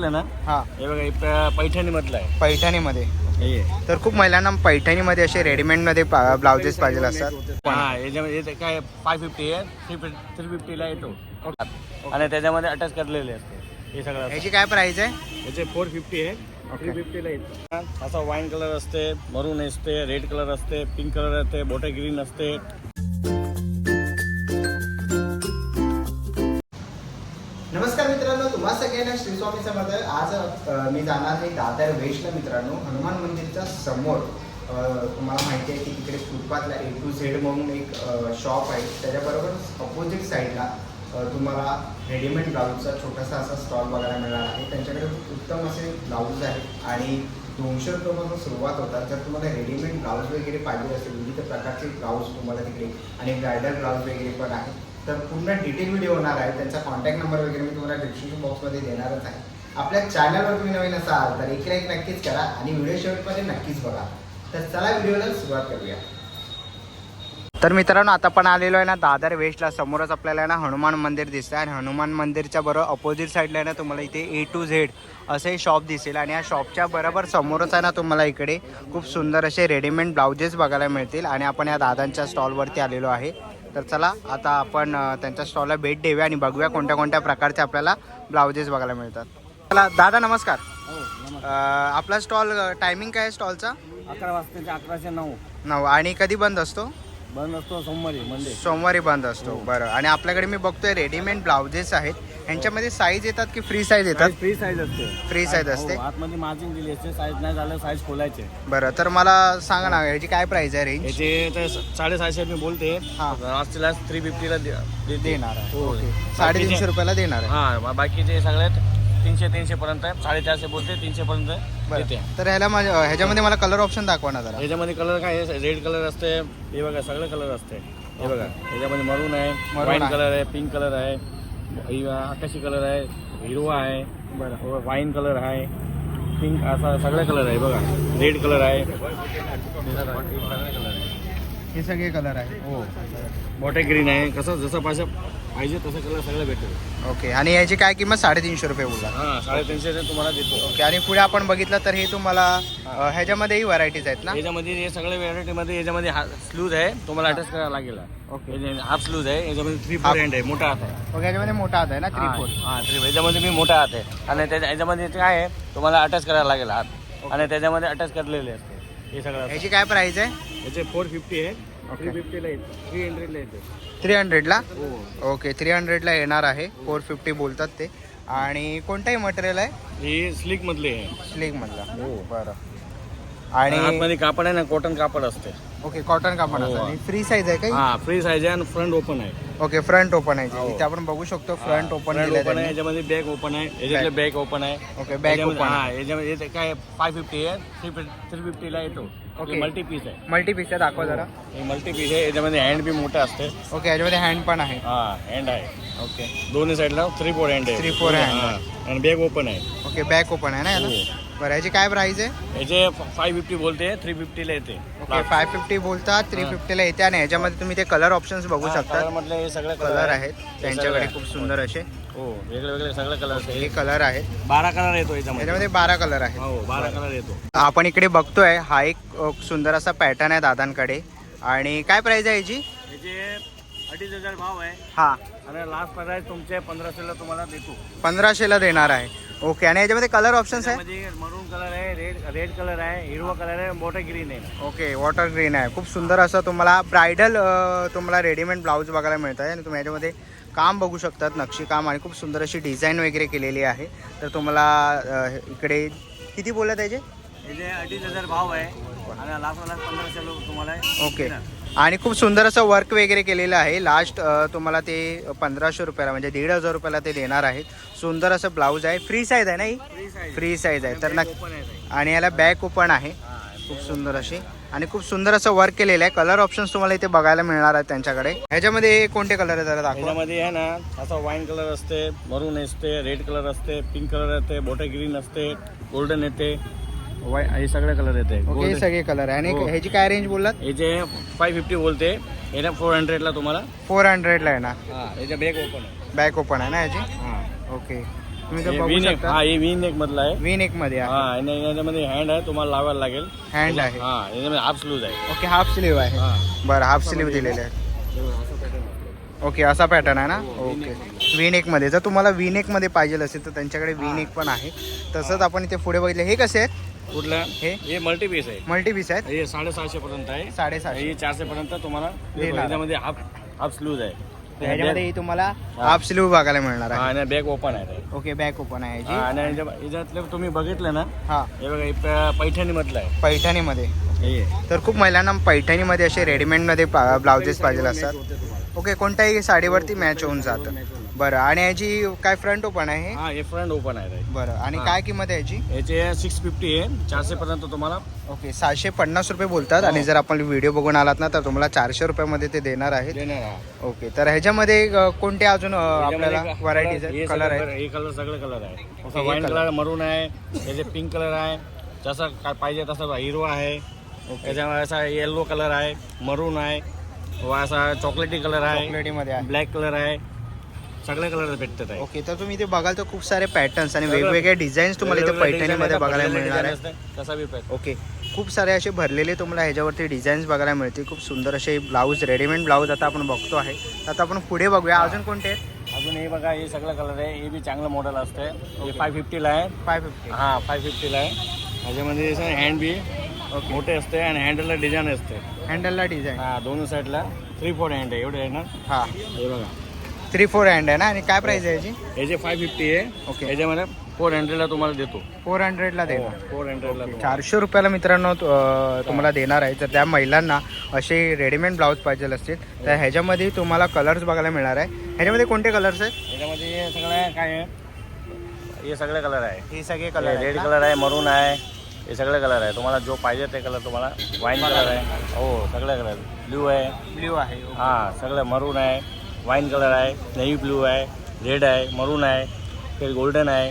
बघितलं ना हा. हे बघा हे प- पैठणीमधलं आहे. पैठणीमध्ये. हे. आहे. तर खूप महिलांना पैठणीमध्ये असे रेडीमेडमध्ये ब्लाउजेस पाहिजे असतात. हा याच्यामध्ये काय फाय फिफ्टी आहे थ्री थ्री फिफ्टीला येतो. आणि त्याच्यामध्ये अटॅच करलेले असते. हे सगळं. ह्याची काय प्राइस आहे? याचे फोर फिफ्टी आहे थ्री फिफ्टीला येतो. असा वाईन कलर असते मरून असते रेड कलर असते पिंक कलर असते बोटे ग्रीन असते. तुम्हा सगळ्यांना श्री स्वामी समर्थ आज मी जाणार आहे दादर वेस्टला मित्रांनो हनुमान मंदिरच्या समोर. तुम्हाला माहिती आहे की तिकडे फुटपाथला ए टू झेड म्हणून एक शॉप आहे. त्याच्याबरोबर अपोजिट साईडला तुम्हाला रेडीमेड ब्लाऊजचा छोटासा असा स्टॉल बघायला मिळणार आहे. त्यांच्याकडे उत्तम असे ब्लाऊज आहेत आणि दोनशे रुपयापासून सुरुवात होतात. जर तुम्हाला रेडीमेड ब्लाऊज वगैरे पाहिजे असेल विविध प्रकारचे ब्लाऊज तुम्हाला तिकडे आणि ब्रायडल ब्लाऊज वगैरे पण आहेत तर पूर्ण डिटेल व्हिडिओ होणार आहे. त्यांचा कॉन्टॅक्ट नंबर वगैरे मी तुम्हाला डिस्क्रिप्शन बॉक्समध्ये देणारच आहे. आपल्या चॅनलवर तुम्ही नवीन असाल तर एक लाईक नक्कीच करा आणि व्हिडिओ शेवटमध्ये नक्कीच बघा. तर चला व्हिडिओला सुरुवात करूया. तर मित्रांनो आता पण आलेलो आहे ना दादर वेस्टला. समोरच आपल्याला ना हनुमान मंदिर दिसतं आणि हनुमान मंदिरच्या बरोबर अपोजिट साईडला आहे ना तुम्हाला इथे ए टू झेड असे शॉप दिसेल आणि या शॉपच्या बरोबर समोरच आहे ना तुम्हाला इकडे खूप सुंदर असे रेडीमेड ब्लाउजेस बघायला मिळतील आणि आपण या दादांच्या स्टॉलवरती आलेलो आहे. तर चला आता आपण त्यांच्या स्टॉलला भेट देऊया आणि बघूया कोणत्या कोणत्या प्रकारचे आपल्याला ब्लाउजेस बघायला मिळतात. चला दादा नमस्कार. हो आपला स्टॉल टायमिंग काय आहे स्टॉलचा अकरा वाजताचे अकराशे नऊ. नऊ. आणि कधी बंद असतो? बंद असतो सोमवारी मंडे सोमवारी बंद असतो बरं. आणि आपल्याकडे मी बघतोय रेडीमेड ब्लाउजेस आहेत. ह्यांच्यामध्ये साईज येतात की फ्री साईज येतात? फ्री साईज असते. फ्री साईज असते? हो, आतमध्ये मार्जिन दिली असते साईज नाही झालं साईज खोलायचे. बरं तर मला सांगा ना ह्याची काय प्राइस आहे रेंज याचे तर साडेसहाशे मी बोलते. हा. लास्टला थ्री फिफ्टीला देणार आहे. हो. साडेतीनशे बाकीचे- रुपयाला देणार आहे. हा बाकीचे सगळ्यात तीनशे तीनशे पर्यंत आहे. साडेचारशे बोलते तीनशे पर्यंत देते तर ह्याला माझ्या ह्याच्यामध्ये मला कलर ऑप्शन दाखवा ना जरा. याच्यामध्ये कलर काय आहे? रेड कलर असते. हे बघा सगळे कलर असते. हे बघा याच्यामध्ये मरून आहे Maroon आहे. कलर आहे पिंक कलर आहे हि- आकाशी कलर आहे हिरवा आहे बरं. वाईन कलर आहे पिंक असा सगळे कलर आहे बघा. रेड कलर आहे. हे सगळे कलर आहे. हो. मोठे ग्रीन आहे. कसं जसं पाहिजे पाहिजे तसं कलर सगळं भेटेल. ओके आणि याची काय किंमत? साडेतीनशे रुपये बोलला. हा साडेतीनशे ते तुम्हाला देतो. ओके आणि पुढे आपण बघितलं तर हे तुम्हाला अ, ह्याच्यामध्येही व्हरायटीज आहेत ना? याच्यामध्ये हे सगळे व्हेरायटीमध्ये याच्यामध्ये हा स्लूज आहे. तुम्हाला अटॅच करायला लागेल. ओके. याचे हाफ स्लूज आहे याच्यामध्ये थ्री. फोर हँड आहे मोठा हात आहे. ओके ह्याच्यामध्ये मोठा हात आहे ना? थ्री फोर हा थ्री याच्यामध्ये मी मोठा हात आहे. आणि त्याच्या याच्यामध्ये ते काय आहे तुम्हाला अटॅच करायला लागेल हात. आणि त्याच्यामध्ये अटॅच करलेले असते हे सगळं. ह्याची काय प्राइस आहे? याचे फोर फिफ्टी आहे. थ्री फिफ्टीला येते. थ्री हंड्रेडला येते. थ्री हंड्रेडला हो. ओके थ्री हंड्रेडला येणार आहे. फोर फिफ्टी बोलतात ते. आणि कोणताही मटेरियल आहे? ही स्लिक मधली आहे. स्लीक मधला. हो. बरं. आणि आतमध्ये कापड आहे ना कॉटन कापड असते. ओके कॉटन कापड हो. आणि फ्री साईज आहे काही? हा फ्री साईज आहे आणि फ्रंट ओपन आहे. ओके फ्रंट ओपन आहे. हो. इथे आपण बघू शकतो फ्रंट ओपन फ्रंट दिलं ओपन आहे त्यांनी. याच्यामध्ये बॅक ओपन आहे. याच्यातले बॅक ओपन आहे. ओके बॅक याच्यामध्ये- ओपन हा याच्यामध्ये याचे काय फाय फिफ्टी आहे? थ्री थ्री फिफ्टीला येतो. ओके. मल्टी पीस आहे. मल्टी पीस आहे दाखवा जरा. हे मल्टी पीस आहे याच्यामध्ये हँड बी मोठं असते. ओके याच्यामध्ये हँड पण आहे. हा हँड आहे. ओके दोन्ही साईडला थ्री फोर हँड आहे. Three four hand. हा. आणि बॅग ओपन आहे. ओके बॅक ओपन आहे ना याला? हो. बरं याची काय प्राइस आहे? याचे फाय फिफ्टी बोलते थ्री फिफ्टीला येते. ओके फाय फिफ्टी बोलतात थ्री फिफ्टीला येते. आणि याच्यामध्ये तुम्ही ते कलर ऑप्शन्स बघू शकता. मधले हे सगळे कलर आहेत. त्यांच्याकडे. खूप सुंदर असे. हो वेगळे वेगळे सगळे कलर हे कलर आहेत. बारा कलर येतो याच्यामध्ये. बारा कलर आहेत. हो बारा कलर येतो. आपण इकडे बघतोय हा एक सुंदर असा पॅटर्न आहे दादांकडे. आणि काय प्राइस आहे याची? याचे अडीच हजार भाव आहे. हा. आणि लास्ट प्राइस तुमचे पंधराशेला तुम्हाला देतो. पंधराशेला देणार आहे. ओके आणि याच्यामध्ये कलर ऑप्शन्स आहे? मरून कलर आहे रेड रेड कलर आहे हिरवा कलर आहे मोठे ग्रीन आहे. ओके वॉटर ग्रीन आहे. खूप सुंदर असं तुम्हाला ब्रायडल तुम्हाला रेडीमेड ब्लाऊज बघायला मिळत आहे आणि तुम्ही याच्यामध्ये काम बघू शकतात नक्षीकाम आणि खूप सुंदर अशी डिझाईन वगैरे केलेली आहे. तर तुम्हाला इकडे किती बोलत त्याचे याचे अडीच हजार भाव आहे तुम्हाला ओके. आणि खूप सुंदर असं वर्क वगैरे केलेलं आहे. लास्ट तुम्हाला ते पंधराशे रुपयाला म्हणजे दीड हजार रुपयाला ते देणार आहेत. सुंदर असं ब्लाऊज आहे. फ्री साईज आहे ना ही. फ्री साईज आहे. तर नक्की. आणि याला बॅक ओपन आहे. खूप सुंदर अशी. आणि खूप सुंदर असं वर्क केलेलं आहे. कलर ऑप्शन्स तुम्हाला इथे बघायला मिळणार आहेत त्यांच्याकडे. ह्याच्यामध्ये कोणते कलर आहे जरा दाखवा. याच्यामध्ये आहे ना असा वाईन कलर असते मरून असते रेड कलर असते पिंक कलर येते बोटे ग्रीन असते गोल्डन येते. हे सगळे कलर येते. ओके हे सगळे कलर आहे. आणि हो. ह्याची काय रेंज बोललात? याचे फाय फिफ्टी बोलते याच्या फोर हंड्रेडला तुम्हाला. फोर हंड्रेडला आहे ना. याच्या बॅग ओपन आहे. बॅक ओपन आहे ना ह्याची? हा. ओके तुम्ही तर हे बघू शकता. हा हे मधला आहे. नेकमध्ये हा आणि याच्यामध्ये हँड आहे तुम्हाला लावायला लागेल. हँड आहे. हा याच्यामध्ये हाफ स्लूज आहे. ओके हाफ स्लीव आहे. हा. बरं हाफ स्लीव दिलेले आहे ओके असा पॅटर्न आहे ना? ओके वी नेकमध्ये. जर तुम्हाला वी नेकमध्ये पाहिजे असेल तर त्यांच्याकडे वी नेक पण आहे. तसंच आपण इथे पुढे बघितले. हे कसे आहेत? कुठला? हे? हे मल्टी पीस आहे. मल्टी पीस आहेत? हे साडेसहाशे पर्यंत आहे. साडेसातशे हे चारशे पर्यंत तुम्हाला देणार. याच्यामध्ये हाफ हाफ स्लूज आहे. ह्याच्यामध्ये तुम्हाला हाफ स्लीव बघायला मिळणार हा, आहे आणि बॅग ओपन आहे. ओके बॅक ओपन आहे हा, याची आणि याच्या- याच्यातले तुम्ही बघितलं ना हा. हे बघा हे प- पैठणी मधलं आहे. पैठणीमध्ये. हे. तर खूप महिलांना पैठणीमध्ये असे रेडीमेडमध्ये ब्लाउजेस पाहिजे असतात. ओके कोणत्याही साडीवरती मॅच होऊन जातं. बरं आणि याची काय फ्रंट ओपन आहे हे? हा हे फ्रंट ओपन आहे. बरं आणि हा. काय किंमत आहे याची याचे सिक्स फिफ्टी आहे. चारशे पर्यंत तुम्हाला ओके सहाशे पन्नास रुपये बोलतात आणि हो. जर आपण व्हिडिओ बघून आलात ना तर तुम्हाला चारशे रुपयामध्ये ते देणार आहेत. देणार आहे. ओके तर ह्याच्यामध्ये अ, कोणते अजून अ, आपल्याला व्हरायटीज हे सगळे कलर आहेत? हे कलर सगळे कलर आहे. असं color. कलर मरून आहे त्याचे पिंक कलर आहे जसं काय पाहिजे तसं हिरो आहे. त्याच्यामध्ये असा येल्लो कलर आहे मरून आहे व असा चॉकलेटी कलर आहे चॉकलेटीमध्ये आहे. ब्लॅक कलर आहे. सगळे कलर भेटतात आहे. ओके तर तुम्ही इथे बघाल तर खूप सारे पॅटर्न्स आणि सगळं- वेगवेगळे डिझाईन्स तुम्हाला इथे पैठणीमध्ये बघायला मिळणार आहे. कसा बी. ओके. खूप सारे असे भरलेले तुम्हाला ह्याच्यावरती डिझाईन्स बघायला मिळतील. खूप सुंदर असे ब्लाऊज रेडीमेड ब्लाऊज आता आपण बघतो आहे. आता आपण पुढे बघूया. अजून कोणते? आहेत अजून हे बघा हे सगळं कलर आहे. हे बी चांगलं मॉडेल असते हे फाय फिफ्टीला आहे. फाय फिफ्टी हा फाय फिफ्टीला आहे. ह्याच्यामध्ये हँड बी मोठे असते आणि हँडलला डिझाईन असते हँडलला डिझाईन हा दोन्ही साईडला थ्री फोर हँड आहे. एवढे आहे ना? हा. हे बघा. थ्री फोर हँड आहे ना? आणि काय प्राइस आहे याची? याचे फाय फिफ्टी आहे ओके याच्यामध्ये फोर हंड्रेडला तुम्हाला देतो. फोर हंड्रेडला देणार. फोर हंड्रेडला चारशे रुपयाला मित्रांनो अं, तुम्हाला देणार आहे. तर त्या महिलांना असे रेडीमेड ब्लाऊज पाहिजे असतील तर ह्याच्यामध्ये तुम्हाला कलर्स बघायला मिळणार आहे. ह्याच्यामध्ये कोणते कलर्स आहेत? याच्यामध्ये हे सगळं काय आहे? हे सगळे कलर आहे. हे सगळे कलर रेड कलर आहे मरून आहे हे सगळे कलर आहे. तुम्हाला जो पाहिजे ते कलर तुम्हाला वाईन कलर आहे. हो सगळे कलर ब्ल्यू आहे. ब्ल्यू आहे हां सगळं मरून आहे. वाईन कलर आहे. नेव्ही ब्ल्यू आहे. रेड आहे. मरून आहे. ते गोल्डन आहे.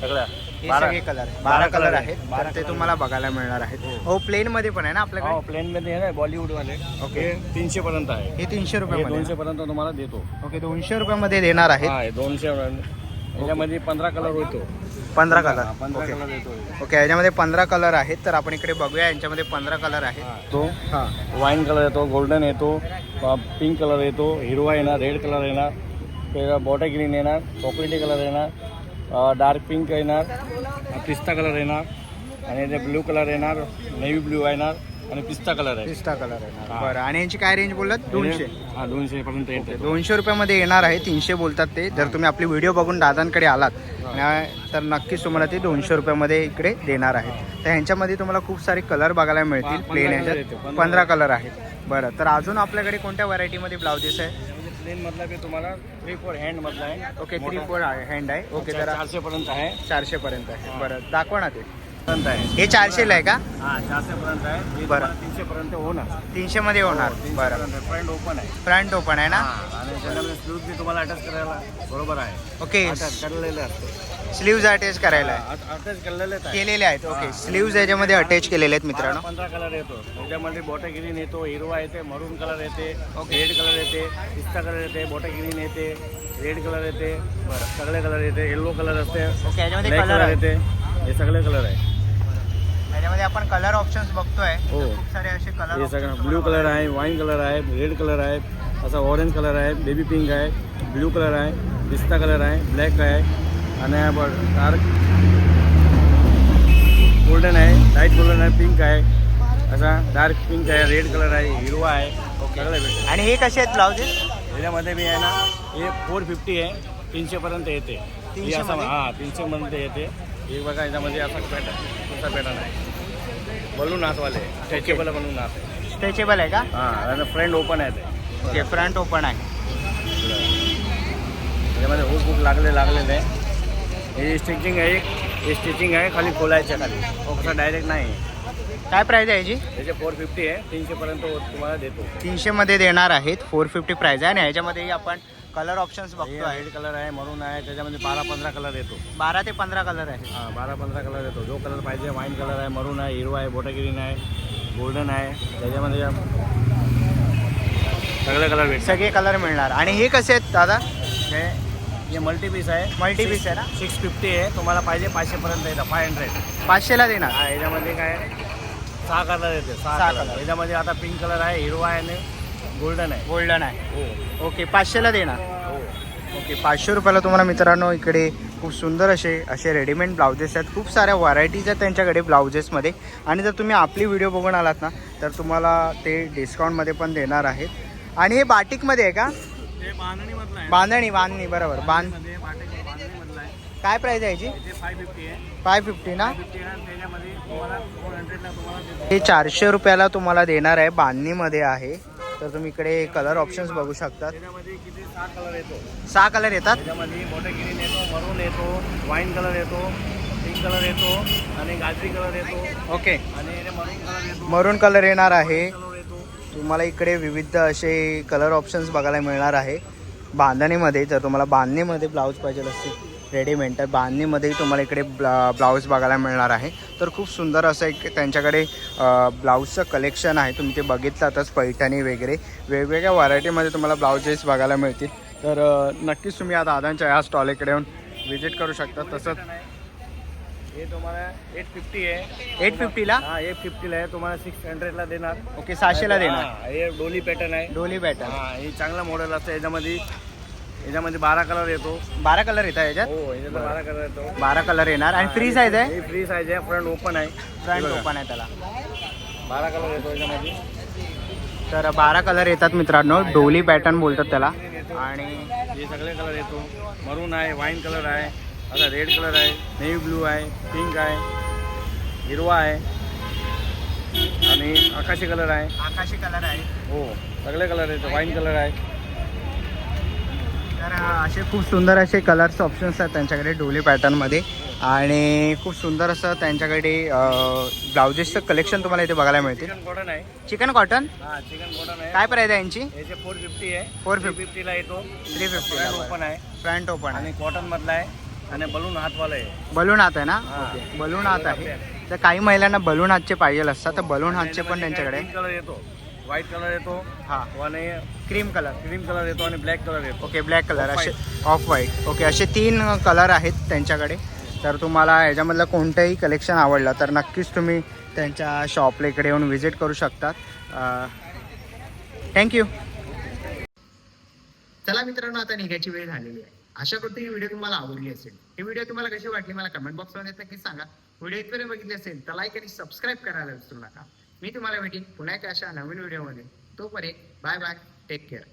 सगळं. हे बारा सगळे कलर बारा कलर आहेत. तर बारा ते color तुम्हाला बघायला मिळणार आहेत. हो. प्लेन मध्ये पण आहे ना आपल्याकडे? हो प्लेनमध्ये आहे ना बॉलिवूडवाले ओके. हे तीनशे पर्यंत आहे. हे तीनशे हे रुपयामध्ये दोनशे पर्यंत तुम्हाला देतो. ओके दोनशे रुपयामध्ये देणार आहेत. हा हे दोनशे याच्यामध्ये पंधरा कलर होतो. पंधरा कलर हा, पंधरा ओके कलर येतो ओके ह्याच्यामध्ये पंधरा कलर आहेत तर आपण इकडे बघूया. यांच्यामध्ये पंधरा कलर आहेत. तो. हां. वाईन कलर येतो गोल्डन येतो पिंक कलर येतो हिरवा येणार रेड कलर येणार बॉटर ग्रीन येणार चॉकलेटी कलर येणार. डार्क पिंक येणार पिस्ता कलर येणार आणि ते ब्ल्यू कलर येणार नेव्ही ब्ल्यू येणार आणि पिस्ता कलर आहे. पिस्ता कलर आहे हां. बरं आणि यांची काय रेंज बोललात? दोनशे. हा दोनशे पर्यंत येते. दोनशे रुपयामध्ये येणार आहे तीनशे बोलतात ते. जर तुम्ही आपली व्हिडिओ बघून दादांकडे आलात तर नक्कीच तुम्हाला ते दोनशे रुपयामध्ये इकडे देणार आहेत. तर ह्यांच्यामध्ये तुम्हाला खूप सारे कलर बघायला मिळतील प्लेन ह्याच्यात पंधरा पंधरा कलर आहेत. बरं तर अजून आपल्याकडे कोणत्या व्हरायटीमध्ये ब्लाउजेस आहे? प्लेन मधला बी तुम्हाला थ्री फोर हँड मधला आहे. Okay three. फोर हँड आहे ओके तर चारशे पर्यंत आहे. चारशे पर्यंत आहे बरं दाखवा ना ते. पर्यंत आहे. हे चारशेला आहे का? हा चारशे पर्यंत आहे. हे बरं. तीनशे पर्यंत होणार. तीनशे मध्ये होणार बरं. फ्रंट ओपन आहे. फ्रंट ओपन आहे ना? हा, आणि त्याच्यामध्ये स्लूज तुम्हाला अटॅच करायला बरोबर आहे. ओके असते स्लीव्ज अटॅच करायला आहे. अटॅच केलेलेच आहे केलेले आहेत. ओके स्लीव्ज याच्यामध्ये अटॅच केलेले आहेत मित्रांनो. पंधरा कलर येतो. त्याच्यामध्ये बॉटर ग्रीन येतो हिरवा येते मरून कलर येते रेड कलर येते पिस्ता कलर येते बॉटर ग्रीन येते रेड कलर येते सगळे कलर येते येल्लो कलर असते ओके याच्यामध्ये कलर येते हे सगळे कलर आहे. याच्यामध्ये आपण कलर ऑप्शन्स बघतोय. हो. खूप सारे असे कलर हे सगळं ब्ल्यू कलर आहे वाईन कलर आहे रेड कलर आहे असा ऑरेंज कलर आहे बेबी पिंक आहे ब्ल्यू कलर आहे पिस्ता कलर आहे ब्लॅक आहे आणि डार्क गोल्डन आहे. लाइट गोल्डन आहे. पिंक आहे. असा डार्क पिंक आहे. रेड कलर आहे. हिरवा आहे. सगळं भेटतं आणि हे कसे आहेत ब्लाउजेस? याच्यामध्ये बी आहे ना हे फोर फिफ्टी आहे. तीनशेपर्यंत येते. हे 300 असं मध्ये? हां येते. हे बघा याच्यामध्ये असा पॅटर्न तुमचा पॅटर्न आहे. बलून नाचवाले स्ट्रेचेबल बलून नाच आहे स्ट्रेचेबल आहे का? हां फ्रंट ओपन आहे ते. फ्रंट ओपन आहे. त्याच्यामध्ये हुक बुक लागले लागलेले. आहे हे स्टिचिंग आहे हे स्टिचिंग आहे खाली खोलायचं खाली. असं डायरेक्ट नाही काय प्राइस आहे याची? त्याचे फोर फिफ्टी आहे. तीनशेपर्यंत तुम्हाला देतो. तीनशे मध्ये देणार आहेत. फोर फिफ्टी प्राइस आहे. आणि ह्याच्यामध्येही आपण कलर ऑप्शन्स बघतो आहे रेड कलर आहे मरून आहे. त्याच्यामध्ये बारा पंधरा कलर येतो बारा ते पंधरा कलर आहे. हां बारा पंधरा कलर येतो जो कलर पाहिजे वाईन कलर आहे मरून आहे हिरवा आहे बोटा ग्रीन आहे गोल्डन आहे. त्याच्यामध्ये सगळे कलर भेटतात. सगळे कलर मिळणार. आणि हे कसे आहेत दादा? हे हे मल्टी पीस आहे. मल्टी पीस आहे ना? सिक्स फिफ्टी आहे. तुम्हाला पाहिजे पाचशेपर्यंत येतं. फाय हंड्रेड पाचशेला देणार? हा याच्यामध्ये काय सहा कलर येते. सहा सहा color. कलर याच्यामध्ये आता पिंक कलर आहे हिरवा आहे आणि गोल्डन आहे. गोल्डन आहे. हो. ओके पाचशेला देणार. हो. ओके पाचशे रुपयाला तुम्हाला मित्रांनो इकडे खूप सुंदर असे असे रेडीमेड ब्लाउजेस आहेत. खूप साऱ्या व्हरायटीज आहेत त्यांच्याकडे ब्लाउजेसमध्ये आणि जर तुम्ही आपली व्हिडिओ बघून आलात ना तर तुम्हाला ते डिस्काउंटमध्ये पण देणार आहेत. आणि हे बाटिकमध्ये आहे का? बांधणी बांधणी बरोबर. बांध काय प्राईस आहे याची? फाय फिफ्टी ना. हे चारशे रुपयाला तुम्हाला देणार आहे. बांधणीमध्ये आहे. तर तुम्ही इकडे कलर ऑप्शन्स बघू शकतात. सहा कलर येतो. सहा कलर येतात? मरून येतो वाईन कलर येतो पिंक कलर येतो आणि गाजरी कलर येतो. ओके आणि मरून कलर येणार आहे. तुम्हाला इकडे विविध असे कलर ऑप्शन्स बघायला मिळणार आहे. बांधणीमध्ये जर तुम्हाला बांधणीमध्ये ब्लाऊज पाहिजे असतील रेडीमेड तर बांधणीमध्येही तुम्हाला इकडे ब्ला ब्लाऊज बघायला मिळणार आहे. तर खूप सुंदर असं एक त्यांच्याकडे ब्लाऊजचं कलेक्शन आहे. तुम्ही ते बघितलातच पैठणी वगैरे. वेगवेगळ्या व्हरायटीमध्ये तुम्हाला ब्लाऊजेस बघायला मिळतील. तर नक्कीच तुम्ही या दादांच्या या स्टॉल इकडे येऊन व्हिजिट करू शकता. तसंच हे तुम्हाला एट फिफ्टी आहे. एट फिफ्टीला हा एट फिफ्टीला आहे. तुम्हाला सिक्स हंड्रेडला देणार. ओके सहाशेला देणार. हा, डोली पॅटर्न आहे. डोली बॅटर हा हे चांगला मॉडेल असतं. याच्यामध्ये याच्यामध्ये बारा कलर येतो. बारा कलर येतात याच्यात? हो याच्यात बारा कलर येतो. बारा कलर येणार. आणि फ्री साईज आहे? हे फ्री साईज आहे. फ्रंट ओपन आहे. फ्रंट. ओपन आहे त्याला. बारा कलर येतो याच्यामध्ये. तर बारा कलर येतात मित्रांनो. डोली पॅटर्न बोलतात त्याला. आणि हे सगळे कलर येतो. मरून आहे वाईन कलर आहे. आता रेड कलर आहे नेव्ही ब्लू आहे पिंक आहे हिरवा आहे आणि आकाशी कलर आहे. आकाशी कलर आहे. हो सगळे कलर येतो वाईन कलर आहे. तर असे खूप सुंदर असे कलर्स ऑप्शन्स आहेत त्यांच्याकडे डोली पॅटर्नमध्ये आणि खूप सुंदर असं त्यांच्याकडे ब्लाउजेसचं कलेक्शन तुम्हाला इथे बघायला मिळतील. चिकन कॉटन आहे. चिकन कॉटन हा चिकन कॉटन आहे. काय प्राईस आहे यांची? याचे फोर फिफ्टी आहे 450. फिफ्टीला येतो. थ्री फिफ्टी ओपन आहे. फ्रंट ओपन आणि कॉटन मधला आहे. आणि बलून हातवाला आहे. बलून हात आहे ना? हा. ओके. बलून हात आहे. तर काही महिलांना बलून हातचे पाहिजे असतात तर बलून हातचे पण त्यांच्याकडे. कलर येतो. व्हाईट कलर येतो. हा. आणि क्रीम कलर क्रीम कलर येतो आणि ब्लॅक कलर येतो. ओके ब्लॅक कलर असे ऑफ व्हाईट ओके असे तीन कलर आहेत त्यांच्याकडे. तर तुम्हाला याच्यामधलं कोणतंही कलेक्शन आवडलं तर नक्कीच तुम्ही त्यांच्या शॉपला इकडे येऊन व्हिजिट करू शकतात. थँक्यू चला मित्रांनो आता निघायची वेळ झालेली आहे. आशा करतो ही व्हिडिओ तुम्हाला आवडली असेल हे व्हिडिओ तुम्हाला कशी वाटली मला कमेंट बॉक्समध्ये नक्की सांगा. व्हिडिओ इथपर्यंत बघितली असेल तर लाईक आणि सबस्क्राईब करायला विसरू नका. मी तुम्हाला भेटीन पुन्हा एका अशा नवीन व्हिडिओमध्ये तोपर्यंत बाय बाय टेक केअर